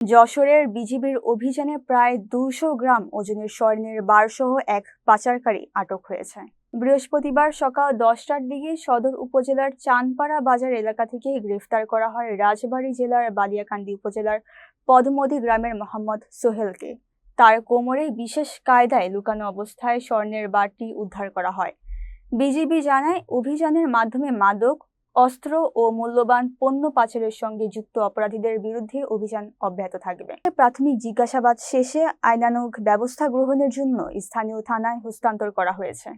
যশোরের বিজিবির অভিযানে প্রায় দুশো গ্রাম ওজনের স্বর্ণের বারসহ এক পাচারকারী আটক হয়েছে। বৃহস্পতিবার সকাল দশটার দিকে সদর উপজেলার চানপাড়া বাজার এলাকা থেকে গ্রেফতার করা হয় রাজবাড়ী জেলার বালিয়াকান্দি উপজেলার পদমদি গ্রামের মোহাম্মদ সোহেলকে। তার কোমরে বিশেষ কায়দায় লুকানো অবস্থায় স্বর্ণের বারটি উদ্ধার করা হয়। বিজিবি জানায়, অভিযানের মাধ্যমে মাদক অস্ত্র ও মূল্যবান পণ্য পাচারের সঙ্গে যুক্ত অপরাধীদের বিরুদ্ধে অভিযান অব্যাহত থাকবে। প্রাথমিক জিজ্ঞাসাবাদ শেষে আইনানুগ ব্যবস্থা গ্রহণের জন্য স্থানীয় থানায় হস্তান্তর করা হয়েছে।